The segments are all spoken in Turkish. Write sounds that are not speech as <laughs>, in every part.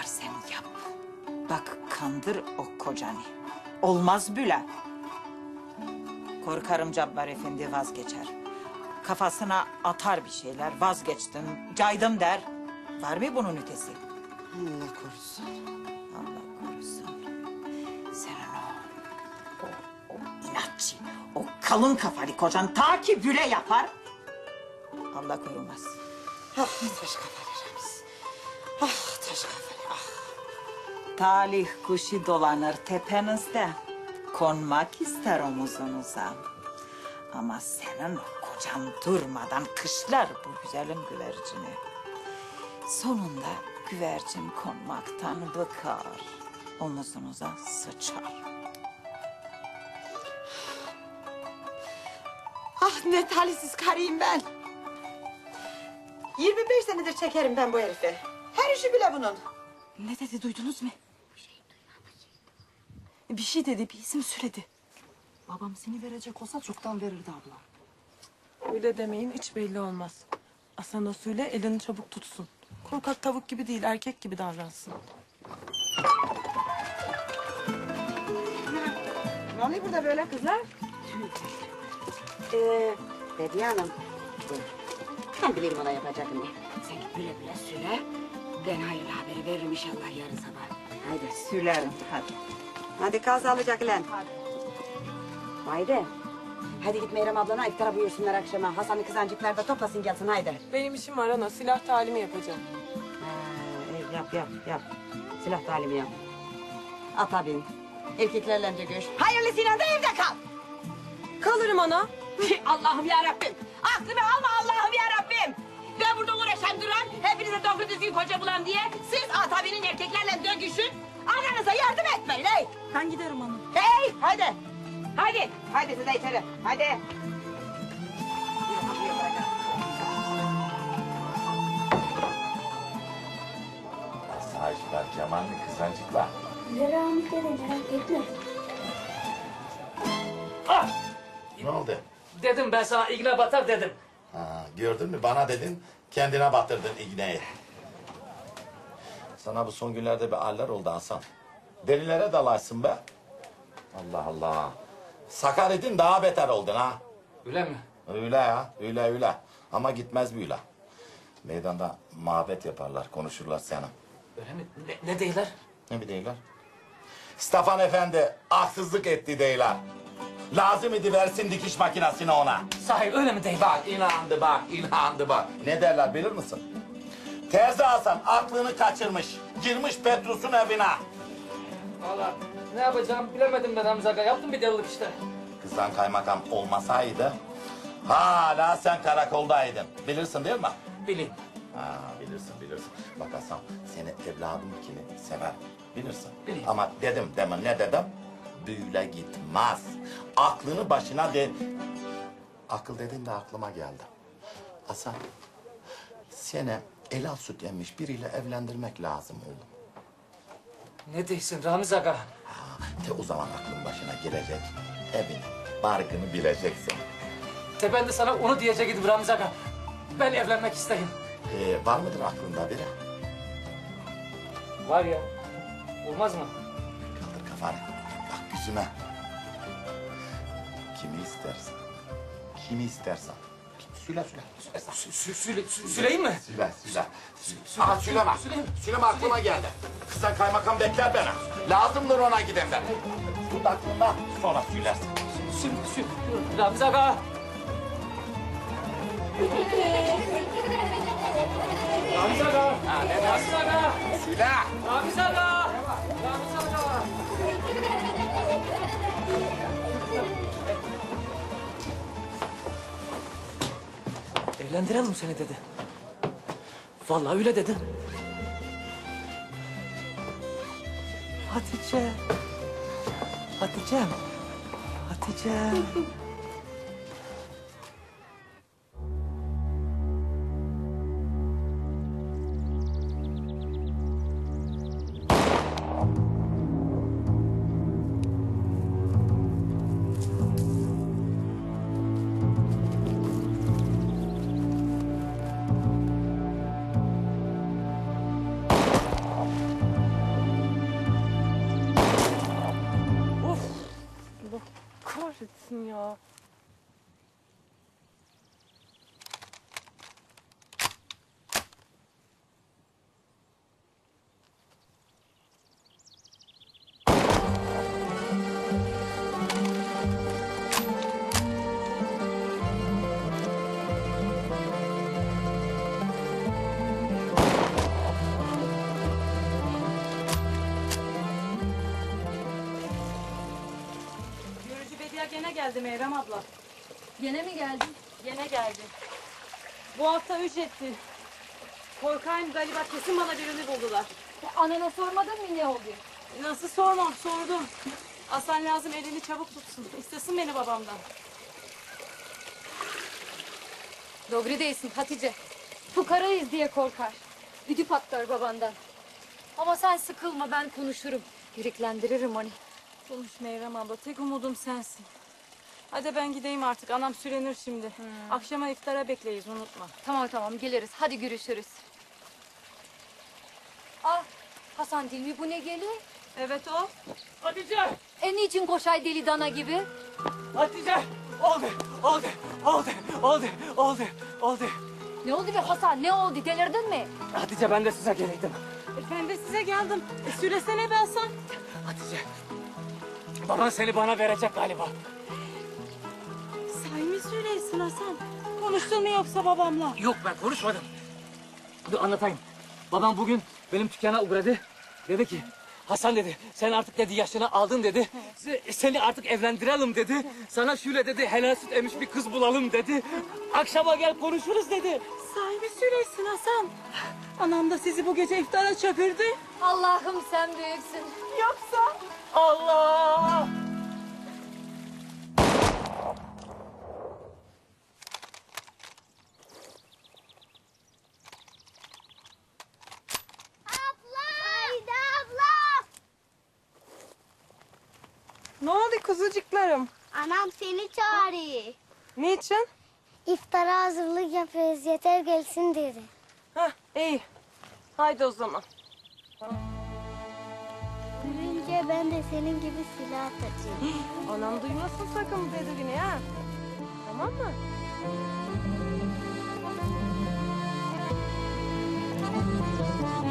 yaparsan yap. Bak kandır o kocanı. Olmaz bile. Korkarım Cabbar Efendi vazgeçer. Kafasına atar bir şeyler. Vazgeçtim, caydım der. Var mı bunun ötesi? Allah korusun. Allah korusun. Senin o, o, o inatçı, o kalın kafalı kocan ta ki güle yapar. Allah korumaz. Ah taş kafalı Talih kuşu dolanır tepenizde. Konmak ister omuzunuza. Ama senin kocan durmadan kışlar bu güzelim güvercini. Sonunda güvercin konmaktan bıkar. Omuzunuza sıçar. Ah ne talihsiz karıyım ben. 25 senedir çekerim ben bu herifi. Her işi bile bunun. Ne dedi duydunuz mu? Bir şey dedi, bir isim söyledi. Babam seni verecek olsa çoktan verirdi abla. Öyle demeyin hiç belli olmaz. Asana söyle elini çabuk tutsun. Korkak tavuk gibi değil erkek gibi davransın. Ne oluyor burada böyle kızlar? Ee, Bediye Hanım. Ben bileyim ona yapacağım ne. Sen güle güle söyle. Ben hayırlı haberi veririm inşallah yarın sabah. Haydi. Sülerim hadi. Hadi kal sağlıcakla. Haydi. Hadi git Meyrem ablana iftara buyursunlar akşama. Hasan'ı kızancıklar da toplasın gelsin haydi. Benim işim var ana silah talimi yapacağım. Ha, e, yap yap yap. Silah talimi yap. Ata bin. Erkeklerle önce görüş. Hayırlısıyla da evde kal. Kalırım ana. Allah'ım ya Rabbim. Aklımı alma Allah'ım ya Rabbim. Ben burada uğraşan duran hepinize doğru düzgün koca bulan diye siz Atabi'nin erkeklerle dövüşün. Ananıza yardım etmeyin hey. Ben giderim ana. Hey hadi. Hadi. Hadi size içeri. Hadi. Kemal mi kızancıklar? Rahmet dede merak etme. Ne oldu? Dedim ben sana iğne batar dedim. Ha, gördün mü bana dedin kendine batırdın iğneyi. Sana bu son günlerde bir haller oldu Hasan. Derinlere dalarsın be. Allah Allah. Sakar edin daha beter oldun ha. Öyle mi? Öyle ya öyle öyle. Ama gitmez böyle. Meydanda muhabbet yaparlar konuşurlar sana. Öyle mi? Ne, ne değiller? Ne bileyler? Stefan Efendi haksızlık etti deyler. Lazım idi versin dikiş makinesini ona. Sahi öyle mi değiller? Bak inandı bak inandı bak. Ne derler bilir misin? Terzi Hasan aklını kaçırmış. Girmiş Petrus'un evine. Valla ne yapacağım bilemedim ben Hamza Aga. Yaptım bir delilik işte. Kızdan kaymakam olmasaydı hala sen karakoldaydın. Bilirsin değil mi? Bileyim. Ha, bilirsin bilirsin. Bak Hasan seni evladım gibi sever. Bilirsin. Bileyim. Ama dedim demin ne dedim? Böyle gitmez. Aklını başına de... Akıl dedin de aklıma geldi. Hasan seni elal süt emmiş biriyle evlendirmek lazım oğlum. Ne değilsin Ramiz Aga? Ha, te o zaman aklın başına girecek. Evini, barkını bileceksin. Te ben de sana onu diyecektim Ramiz Aga. Ben evlenmek isteyim. Ee, var mıdır aklında biri? Var ya. Olmaz mı? Kaldır kafanı. Bak yüzüme. Kimi istersen. Kimi istersen. Söyle. söyle. Sü, sü, süle, sü, süleyim mi? Söyle söyle. Aa söyleme. Süleyim. Söyleme aklıma geldi. Kızdan kaymakam bekler beni. Lazımdır ona gidenler. Tut aklında sonra söylersin. Sü, sü, Ramiz Aga. Ramiz Aga. Ramiz Aga. Söyle. Ramiz Aga. Evlendirelim seni dedi. Vallahi öyle dedi. Hatice. Hatice'm. Hatice'm. Gene geldi Meyrem abla. Gene mi geldin? Gene geldi. Bu hafta ücretli. Korkayım galiba kesin bana birini buldular. Anana sormadın mı ne oldu? Nasıl sormam sordum. Hasan lazım elini çabuk tutsun. İstesin beni babamdan. Doğru değilsin Hatice. Fukarayız diye korkar. Güdü patlar babandan. Ama sen sıkılma ben konuşurum. Yüreklendiririm onu. Konuş Meyrem abla tek umudum sensin. Hadi ben gideyim artık anam sürenir şimdi. Akşama iftara bekleyiz unutma. Tamam tamam geliriz. Hadi görüşürüz. Ah Hasan değil mi bu ne geliyor? Evet o. Hatice! E niçin koşay deli dana gibi? Hatice! Oldu, oldu, oldu, oldu, oldu, oldu. Ne oldu be Hasan ne oldu delirdin mi? Hatice ben de size geleydim. E, ben de size geldim. E, süresene be Hasan. Hatice. Baban seni bana verecek galiba. Süreysin Hasan? Konuştun mu yoksa babamla? Yok ben konuşmadım. Dur anlatayım. Babam bugün benim dükkana uğradı. Dedi ki Hasan dedi sen artık dedi yaşını aldın dedi. Se- Seni artık evlendirelim dedi. Sana şöyle dedi helal süt emiş bir kız bulalım dedi. Akşama gel konuşuruz dedi. Say mı süreysin Hasan? Anam da sizi bu gece iftara çöpürdü. Allah'ım sen büyüksün. Yoksa? Allah! Abla! Haydi abla! Ne oldu kuzucuklarım? Anam seni çağırıyor. Niçin? İftara hazırlık yapıyoruz. Yeter gelsin dedi. Hah iyi. Haydi o zaman. Büyüyünce ben de senin gibi silah atacağım. <gasps> Anam duymasın sakın dediğini ha. Tamam mı?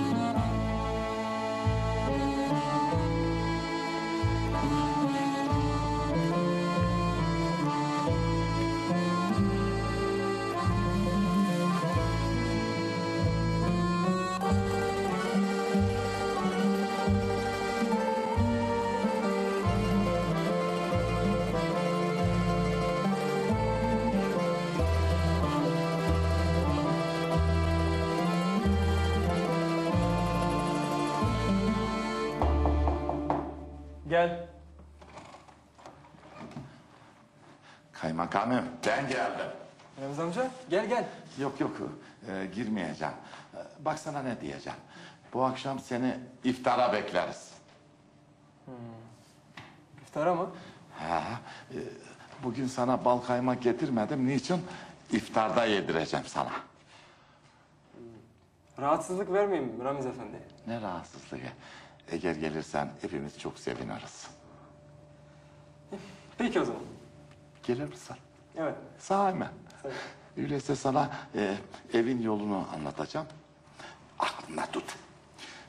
<laughs> Gel. Kaymakamım ben geldim. Remzi amca gel gel. Yok yok e, girmeyeceğim. E, bak sana ne diyeceğim. Bu akşam seni iftara bekleriz. İftara mı? Ha, e, bugün sana bal kaymak getirmedim. Niçin? İftarda yedireceğim sana. Rahatsızlık vermeyeyim Ramiz efendi. Ne rahatsızlığı. Eğer gelirsen hepimiz çok seviniriz. Peki o zaman. Gelir misin? Evet. Mi? Sahi. Öyleyse sana e, evin yolunu anlatacağım. Aklına tut.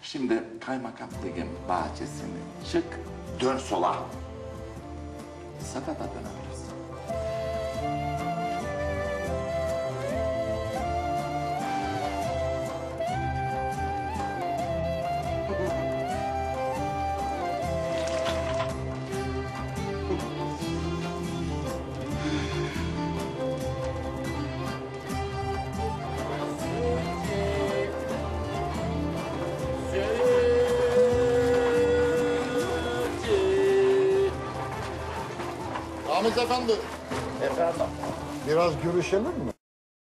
Şimdi kaymakamlığın bahçesini çık, dön sola. Sağa da dönebilirsin. Ahmet Efendi, Efendim? biraz görüşelim mi?